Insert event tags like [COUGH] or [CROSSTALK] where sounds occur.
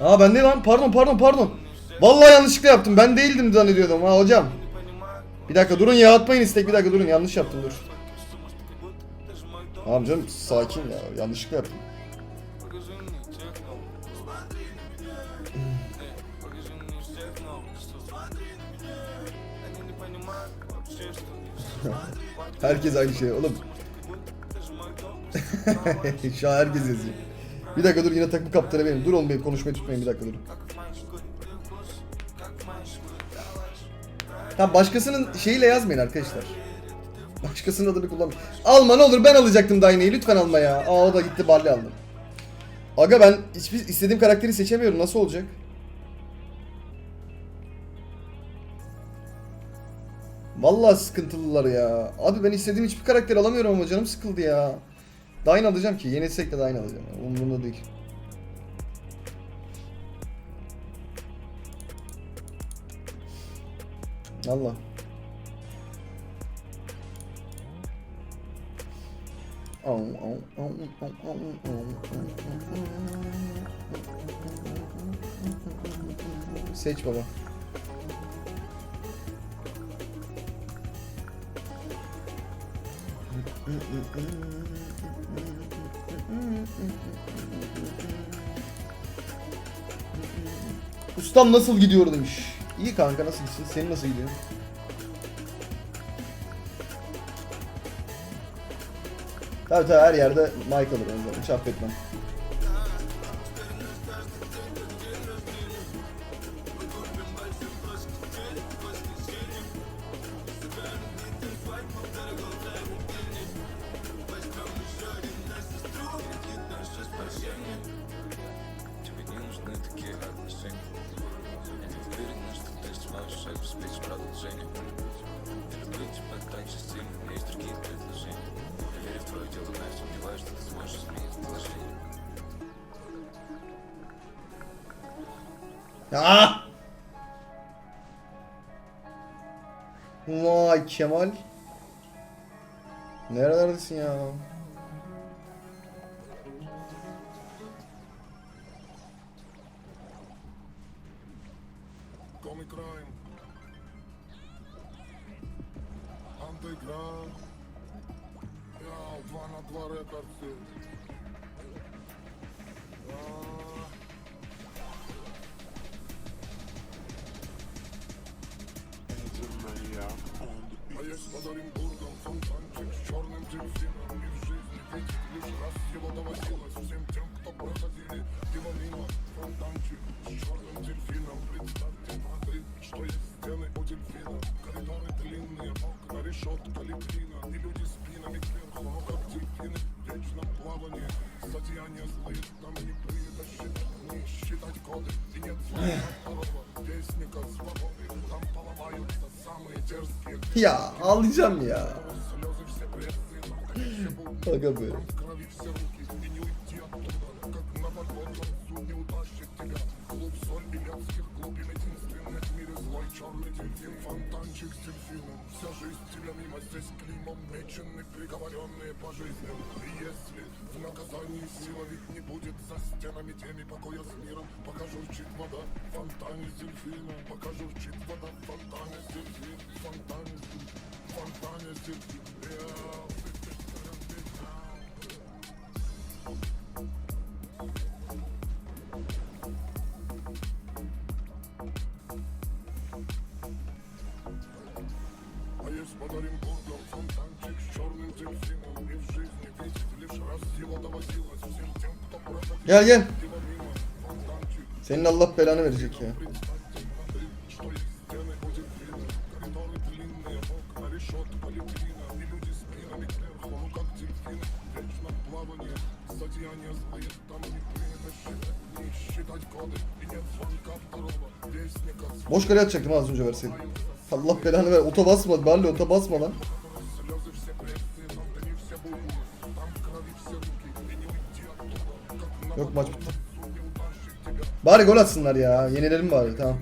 Aa ben ne lan? Pardon pardon pardon. Vallahi yanlışlıkla yaptım. Ben değildim zannediyordum ha hocam. Bir dakika durun ya atmayın istek bir dakika durun yanlış yaptım dur. Tamam canım sakin ya yanlışlıkla yaptım. [LAUGHS] Herkes aynı şey oğlum. Şu an herkes yazıyor. Bir dakika dur yine takım kaptanı benim. Dur oğlum benim konuşmayı tutmayın bir dakika dur. Tamam başkasının şeyiyle yazmayın arkadaşlar. Başkasının adını kullanmayın. Alma ne olur ben alacaktım Daine'yi lütfen alma ya. Aa o da gitti Barley aldı. Aga ben hiçbir istediğim karakteri seçemiyorum nasıl olacak? Vallahi sıkıntılılar ya. Abi ben istediğim hiçbir karakter alamıyorum ama canım sıkıldı ya. Dain alacağım ki. Yenilsek de Dain alacağım. Umurumda değil. Allah. Seç baba. Ustam nasıl gidiyor demiş. İyi kanka nasıl gitsin? Senin nasıl gidiyor? Tabii tabii her yerde o zaman. Hiç affetmem. сможешь обеспечить продолжение Я люблю тебя так же сильно, у меня есть другие предложения Я верю в твое дело, но я сомневаюсь, что ты сможешь изменить положение Ah! Vay Kemal. Nerelerdesin ya? Comic Crime. Underground. Ja, два на два рекордси. А, А есть под Оренбургом фонтанчик с черным дельфином И в жизни ведь лишь раз его доводилось Всем тем, окна, решетка, литрина И люди спинами кверху, но как дельфины В вечном плавании Зодеяния злые нам не притащит Не считать годы И нет зла второго Вестника свободы Там поломаются самые дерзкие Ya ağlayacağım ya. Слезы все пресные, но в конечном будни Aga be. в крови все руки Фонтанчик с дельфином, вся жизнь тебя мимо Здесь клеймом мечены, приговоренные по жизни. И если в наказании сила ведь не будет За стенами теми покоя с миром Пока журчит вода в фонтане с дельфином. Пока журчит вода в фонтане с дельфином. Фонтане с дельфином, фонтане с дельфином А есть под Оренбургом фонтанчик с черным дельфином И в жизни видеть лишь раз его доводилось Всем тем, кто проходил Gel gel. его мимо Фонтанчик, Senin Allah belanı verecek ya. представьте, Мадрид, что есть стены у дельфина Коридоры длинные, окна, решетка, литрина И люди спинами кверху, ну как дельфины В вечном плавании, зодеяния злые Там не принято считать, не считать годы И нет звонка второго вестника Boş kare atacaktım az önce verseydin. Allah belanı ver. Ota basma. Barley ota basma lan. Слезы все пресные, но они все будни Там в крови все руки, и не уйти оттуда Как на Yok maç bitti. судне утащит тебя Bari gol atsınlar ya. Yenilelim bari tamam.